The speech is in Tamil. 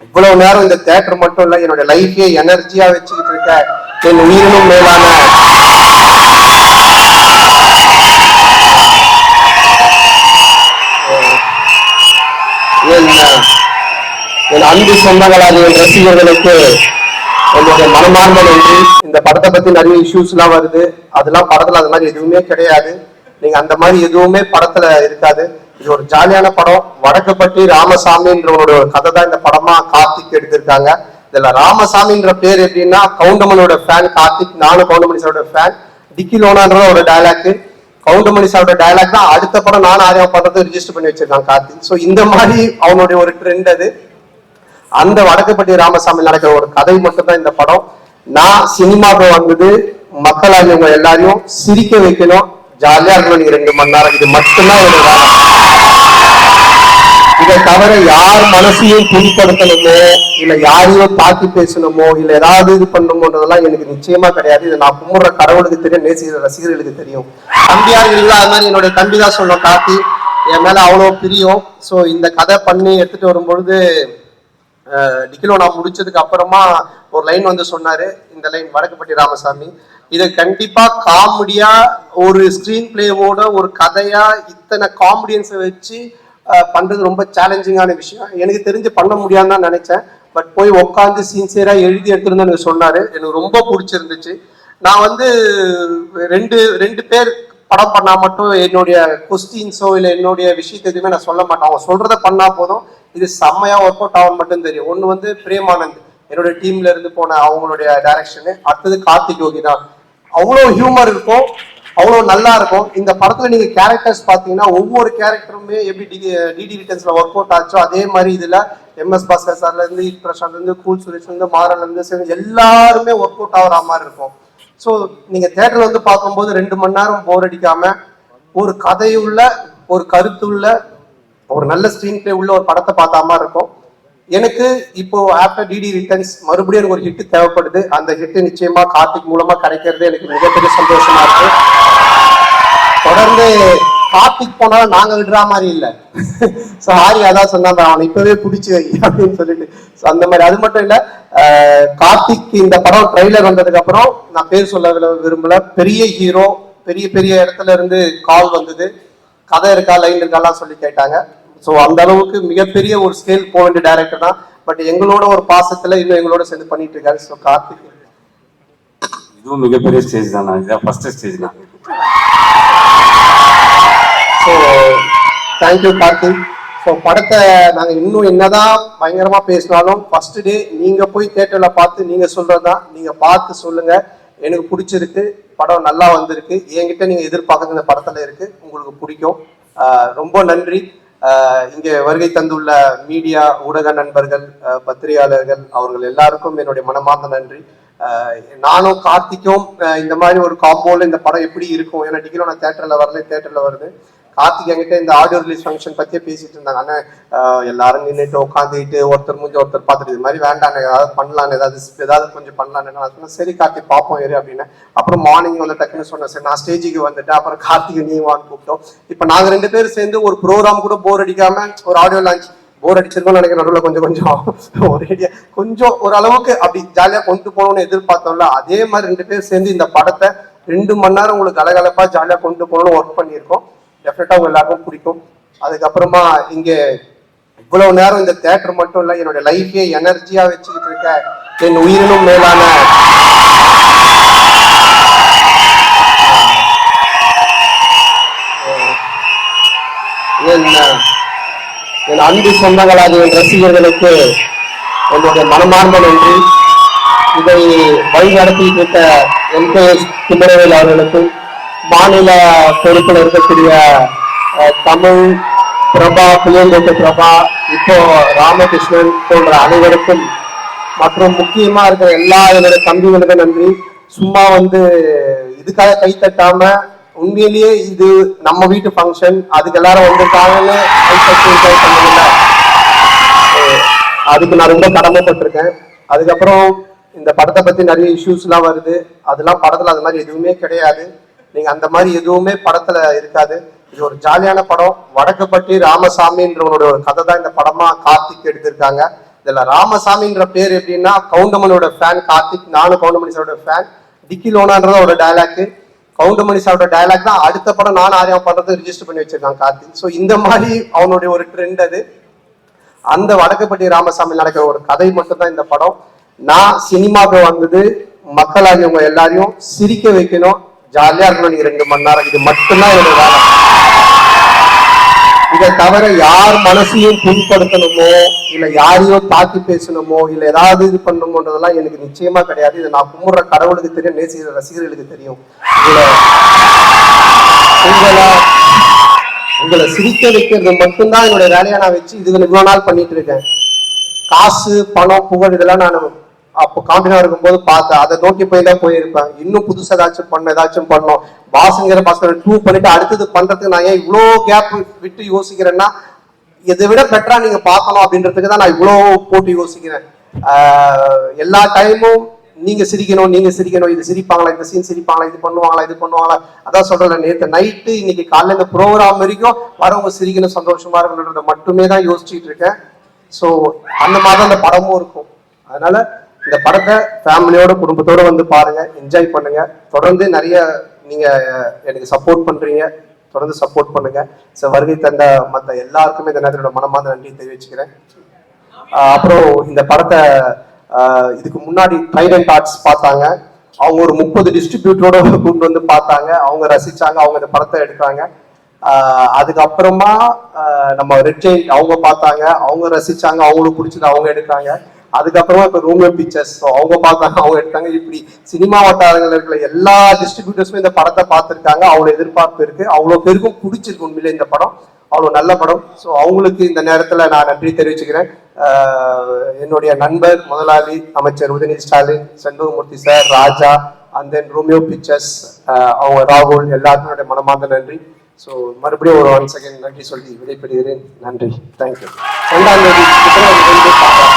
இவ்வளவு நேரம் இந்த தேட்டர் மட்டும் இல்ல என்னோட லைஃபே எனர்ஜியா வச்சுக்கிட்டு இருக்க என் உயிரினும் மேலான என் அன்பு சொந்தங்களாக என் ரசிகர்களுக்கு என்னுடைய மனமார்ந்த நன்றி. இந்த படத்தை பத்தி நிறைய இஷ்யூஸ் எல்லாம் வருது. அதெல்லாம் படத்துல அது மாதிரி எதுவுமே கிடையாது. நீங்க அந்த மாதிரி எதுவுமே படத்துல இருக்காது. இது ஒரு ஜாலியான படம். வடக்கப்பட்டி ராமசாமின்றவனோட ஒரு கதை தான் இந்த படமா கார்த்திக் எடுத்திருக்காங்க. இதுல ராமசாமின்ற பேர் எப்படின்னா கவுண்டமனோட ஃபேன் கார்த்திக் நானும் கவுண்டமணி சாரோட ஃபேன் டிக்கி லோனான்ற ஒரு டயலாக் கவுண்டமணி சாரோட டைலாக் தான் அடுத்த படம் நானும் ஆரியா பண்றது ரிஜிஸ்டர் பண்ணி வச்சிருக்கான் கார்த்திக். ஸோ இந்த மாதிரி அவனுடைய ஒரு ட்ரெண்ட் அது. அந்த வடக்கப்பட்டி ராமசாமி நடக்கிற ஒரு கதை மட்டும்தான் இந்த படம். நான் சினிமாவுக்கு வந்தது மக்களால் இவங்க எல்லாரையும் சிரிக்க வைக்கணும். ஜாலியா இருக்கணும் நீங்க ரெண்டு மணி நேரம். இது மட்டும்தான் ஒரு வேலை இதை தவிர யார் மனசையும் புண்படுத்தணுமோ இல்ல யாரையும் தாக்கி பேசணுமோ இல்ல ஏதாவது இது பண்ணணுமோன்றதெல்லாம் எனக்கு நிச்சயமா கிடையாது. இது நான் கும்பிடுற கடவுளுக்கு தெரியும் நேசிக்கிற ரசிகர்களுக்கு தெரியும். தம்பியார் இல்லை அது மாதிரி என்னுடைய தம்பி தான் சொன்னோம் காத்தி என் மேல அவ்வளவு பிரியம். சோ இந்த கதை பண்ணி எடுத்துட்டு வரும்பொழுது டிக்கிலோ நான் முடிச்சதுக்கு அப்புறமா ஒரு லைன் வந்து சொன்னாரு. இந்த லைன் வடக்குப்பட்டி ராமசாமி. இதை கண்டிப்பா காமெடியா ஒரு ஸ்கிரீன் பிளேவோட ஒரு கதையா இத்தனை காமெடியன்ஸை வச்சு பண்ணுறது ரொம்ப சேலஞ்சிங்கான விஷயம். எனக்கு தெரிஞ்சு பண்ண முடியாதுன்னு தான் நினைச்சேன். பட் போய் உட்காந்து சின்சியராக எழுதி எடுத்துருந்தேன் எனக்கு சொன்னார். எனக்கு ரொம்ப பிடிச்சிருந்துச்சு. நான் வந்து ரெண்டு ரெண்டு பேர் படம் பண்ணால் மட்டும் என்னுடைய கொஸ்டின்ஸோ இல்லை என்னுடைய விஷயத்தை எதுவுமே நான் சொல்ல மாட்டேன். அவங்க சொல்கிறத பண்ணால் போதும். இது செம்மையாக ஒர்க் அவுட் ஆகும் மட்டும் தெரியும். ஒன்று வந்து பிரேமானந்த். என்னோட டீம்ல இருந்து போன அவங்களுடைய டைரக்ஷனு அடுத்தது கார்த்திக் யோகி தான் அவ்வளோ ஹியூமர் இருக்கும். அவ்வளோ நல்லா இருக்கும். இந்த படத்துல நீங்க கேரக்டர்ஸ் பாத்தீங்கன்னா ஒவ்வொரு கேரக்டருமே எப்படி டிடி ரிட்டர்ன்ஸ்ல ஒர்க் அவுட் ஆச்சோ அதே மாதிரி இதுல எம்எஸ் பாஸ்கர் சார்ல இருந்து ஈட் பிரசாந்த் இருந்து கூல் சுரேஷ்ல இருந்து மாறல இருந்து எல்லாருமே ஒர்க் அவுட் ஆகுற மாதிரி இருக்கும். ஸோ நீங்க தேட்டர்ல வந்து பார்க்கும்போது ரெண்டு மணி நேரம் போர் அடிக்காம ஒரு கதையுள்ள ஒரு கருத்துள்ள ஒரு நல்ல ஸ்க்ரீன் பிளே உள்ள ஒரு படத்தை பார்த்தா மாதிரி இருக்கும். எனக்கு இப்போ ஆஃப்டர் டிடி ரிட்டர்ன்ஸ் மறுபடியும் எனக்கு ஒரு ஹிட் தேவைப்படுது. அந்த ஹிட் நிச்சயமா கார்த்திக் மூலமா கிடைக்கிறது எனக்கு மிகப்பெரிய சந்தோஷமா இருக்கு. தொடர்ந்து கார்த்திக் போனாலும் நாங்க விடுற மாதிரி இல்லை. சோ ஹாரி அதான் சொன்னாங்க அவனை இப்பவே பிடிச்சி வை அப்படின்னு சொல்லிட்டு. ஸோ அந்த மாதிரி. அது மட்டும் இல்ல கார்த்திக் இந்த படம் ட்ரைலர் வந்ததுக்கு அப்புறம் நான் பேர் சொல்ல விரும்பல. பெரிய ஹீரோ பெரிய பெரிய இடத்துல இருந்து கால் வந்தது. கதை இருக்கா லைன் இருக்காலாம் சொல்லி கேட்டாங்க. ஸோ அந்த அளவுக்கு மிகப்பெரிய ஒரு ஸ்கேல் போக வேண்டிய டேரக்டர் தான். பட் எங்களோட ஒரு பாசத்துல இன்னும் எங்களோட சேர்ந்து பண்ணிட்டு இருக்காரு. ஸோ கார்த்திக். இதுவும் மிகப்பெரிய ஸ்டேஜ் தான் இதான் ஃபர்ஸ்ட் ஸ்டேஜ் தான் so thank you Karthik. So படத்தை நாங்கள் இன்னும் என்னதான் பயங்கரமா பேசினாலும் ஃபர்ஸ்ட் டே நீங்க போய் தேட்டர்ல பார்த்து நீங்க சொல்றதுதான் நீங்க பார்த்து சொல்லுங்க. எனக்கு பிடிச்சிருக்கு. படம் நல்லா வந்திருக்கு. என்கிட்ட நீங்க எதிர்பார்க்கறது இந்த படத்துல இருக்கு. உங்களுக்கு பிடிக்கும். ரொம்ப நன்றி. இங்கே வருகை தந்துள்ள மீடியா ஊடக நண்பர்கள் பத்திரிகையாளர்கள் அவர்கள் எல்லாருக்கும் என்னுடைய மனமார்ந்த நன்றி. ஆஹ் நானும் கார்த்திக்கும் இந்த மாதிரி ஒரு காம்போல இந்த படம் எப்படி இருக்கும்? ஏன்னா டிகிரி நான் தேட்டர்ல வரல தேட்டர்ல வருது. கார்த்திக் என்கிட்ட இந்த ஆடியோ ரிலீஸ் ஃபங்க்ஷன் பத்தியே பேசிட்டு இருந்தாங்க. அண்ணா எல்லாரும் நின்றுட்டு உட்காந்துட்டு ஒருத்தர் முடிஞ்சு ஒருத்தர் பார்த்துட்டு இது மாதிரி வேண்டாம் ஏதாவது பண்ணலான்னு ஏதாவது ஏதாவது கொஞ்சம் பண்ணலான்னு நான் சொன்னேன் சரி கார்த்திக் பார்ப்போம் இரு அப்படின்னு. அப்புறம் மார்னிங் வந்து டக்குன்னு சொன்னேன் சரி நான் ஸ்டேஜுக்கு வந்துட்டேன். அப்புறம் கார்த்திக் நீ வான்னு கூப்பிட்டோம். இப்போ நாங்க ரெண்டு பேரும் சேர்ந்து ஒரு ப்ரோக்ராம் கூட போர் அடிக்காம ஒரு ஆடியோ லான்ச் போர் அடிச்சிருந்தோம் நினைக்கிறேன். நடுவில் கொஞ்சம் கொஞ்சம் ஒரேடியா கொஞ்சம் ஒரு அளவுக்கு அப்படி ஜாலியாக கொண்டு போகணும்னு எதிர்பார்த்தோம்ல அதே மாதிரி ரெண்டு பேரும் சேர்ந்து இந்த படத்தை ரெண்டு மணி நேரம் உங்களுக்கு கலகலப்பாக ஜாலியாக கொண்டு போகணும்னு ஒர்க் பண்ணியிருக்கோம். டெஃபினட்டாக உங்க எல்லாருக்கும் பிடிக்கும். அதுக்கப்புறமா இங்கே இவ்வளவு நேரம் இந்த தேட்டர் மட்டும் இல்லை என்னோட லைஃபே எனர்ஜியா வச்சுக்கிட்டு இருக்க என் உயிரினும் மேலான என் என் அன்பு சொந்தங்களாக என் ரசிகர்களுக்கு என்னுடைய மனமார்ந்த நன்றி. இதை வழிநடத்திட்டு இருக்க என் கே குமரவேல் அவர்களுக்கும் மாநில பொறுப்பில் இருக்கக்கூடிய தமிழ் பிரபா புளியங்கோட்டை பிரபா இப்போ ராமகிருஷ்ணன் போன்ற அனைவருக்கும் மற்றும் முக்கியமா இருக்கிற எல்லா என்னுடைய தம்பிகளுக்கும் நன்றி. சும்மா வந்து இதுக்காக கை தட்டாம உண்மையிலேயே இது நம்ம வீட்டு ஃபங்க்ஷன் அதுக்கு எல்லாரும் வந்திருக்காங்கன்னு கை தட்டி அதுக்கு நான் ரொம்ப கடமைப்பட்டிருக்கேன். அதுக்கப்புறம் இந்த படத்தை பத்தி நிறைய இஷ்யூஸ் எல்லாம் வருது. அதெல்லாம் படத்துல அது மாதிரி எதுவுமே கிடையாது. நீங்க அந்த மாதிரி எதுவுமே படத்துல இருக்காது. இது ஒரு ஜாலியான படம். வடக்குப்பட்டி ராமசாமின்றவனோட ஒரு கதை தான் இந்த படமா கார்த்திக் எடுத்திருக்காங்க. இதுல ராமசாமின்ற பேர் எப்படின்னா கவுண்டமணியோட ஃபேன் கார்த்திக் நானும் கவுண்டமணி சாரோட ஃபேன் டிக்கி லோனான்றத ஒரு டயலாக் கவுண்டமணி சாரோட டயலாக் தான் அடுத்த படம் நான் ஆரியா பண்றது ரிஜிஸ்டர் பண்ணி வச்சிருக்கான் கார்த்திக். ஸோ இந்த மாதிரி அவனுடைய ஒரு ட்ரெண்ட் அது. அந்த வடக்கப்பட்டி ராமசாமி நடக்கிற ஒரு கதை மட்டும்தான் இந்த படம். நான் சினிமாவுக்கு வந்தது மக்களாகியவங்க எல்லாரையும் சிரிக்க வைக்கணும். ஜாலியா இருக்கணும் நீங்க ரெண்டு மணி நேரம் இது மட்டும்தான் என்னோட வேலை. இதை தவிர யார் மனசையும் புண்படுத்தணுமோ இல்ல யாரையோ தாக்கி பேசணுமோ இல்ல ஏதாவது இது பண்ணணுமோன்றதெல்லாம் எனக்கு நிச்சயமா கிடையாது. இதை நான் கும்பிடுற கடவுளுக்கு தெரியும் நேசிக்கிற ரசிகர்களுக்கு தெரியும். உங்களை உங்களை உங்களை சிரிக்க வைக்கிறது மட்டும்தான் என்னோட வேலையை நான் வச்சு இதுல இவ்வளவு நாள் பண்ணிட்டு இருக்கேன். காசு பணம் புகழ் இதெல்லாம் நான் அப்போ காம்பினா இருக்கும்போது பார்த்து அதை நோக்கி போய் தான் போயிருப்பேன் இன்னும் புதுசாக ஏதாச்சும் பண்ண ஏதாச்சும் பண்ணோம் பாசுங்கிற பாஸ்கர் டூ பண்ணிட்டு அடுத்தது பண்றதுக்கு நான் ஏன் இவ்வளோ கேப் விட்டு யோசிக்கிறேன்னா இதை விட பெட்டரா நீங்க பார்க்கணும் அப்படின்றதுக்கு தான் நான் இவ்வளோ போட்டு யோசிக்கிறேன். எல்லா டைமும் நீங்க சிரிக்கணும் நீங்க சிரிக்கணும். இது சிரிப்பாங்களா இந்த சீன் சிரிப்பாங்களா இது பண்ணுவாங்களா இது பண்ணுவாங்களா? அதான் சொல்றேன் நேற்று நைட்டு இன்னைக்கு காலையில இந்த ப்ரோக்ராம் வரைக்கும் வரவங்க சிரிக்கணும் சந்தோஷமா இருக்கணுன்றத மட்டுமே தான் யோசிச்சுட்டு இருக்கேன். ஸோ அந்த மாதிரி தான் படமும் இருக்கும். அதனால இந்த படத்தை ஃபேமிலியோட குடும்பத்தோட வந்து பாருங்க என்ஜாய் பண்ணுங்க. தொடர்ந்து நிறைய நீங்க எனக்கு சப்போர்ட் பண்றீங்க. தொடர்ந்து சப்போர்ட் பண்ணுங்க. ஸோ வருகை தந்த மற்ற எல்லாருக்குமே இந்த நேரத்தோட மனமார்ந்த நன்றி தெரிவிச்சுக்கிறேன். அப்புறம் இந்த படத்தை இதுக்கு முன்னாடி ட்ரைடன்ட் ஆர்ட்ஸ் பார்த்தாங்க. அவங்க ஒரு முப்பது டிஸ்ட்ரிபியூட்டரோட கூட்டு வந்து பார்த்தாங்க. அவங்க ரசிச்சாங்க. அவங்க இந்த படத்தை எடுத்தாங்க அதுக்கப்புறமா நம்ம ரெட் அவங்க பார்த்தாங்க. அவங்க ரசிச்சாங்க. அவங்களுக்கு பிடிச்சது அவங்க எடுத்தாங்க அதுக்கப்புறமா இப்போ ரூமியோ பிக்சர்ஸ் அவங்க பார்த்தாங்க அவங்க எடுத்தாங்க. இப்படி சினிமா வட்டாரங்கள் இருக்கிற எல்லா டிஸ்ட்ரிபியூட்டர்ஸுமே இந்த படத்தை பார்த்துருக்காங்க. அவ்வளோ எதிர்பார்ப்பு இருக்கு. அவ்வளோ பேருக்கும் பிடிச்சிருக்கு உண்மையிலே இந்த படம். அவ்வளோ நல்ல படம். ஸோ அவங்களுக்கு இந்த நேரத்தில் நான் நன்றி தெரிவிச்சுக்கிறேன். என்னுடைய நண்பர் முதலாளி அமைச்சர் Udhayanidhi Stalin Shenbagamoorthy sir Raja and then Romeo pictures அவங்க ராகுல் எல்லாருக்கும் மனமார்ந்த நன்றி. ஸோ மறுபடியும் ஒரு ஒன் செகண்ட் நன்றி சொல்லி விடைபெறுகிறேன். நன்றி. தேங்க்யூ ரெண்டாம் தேதி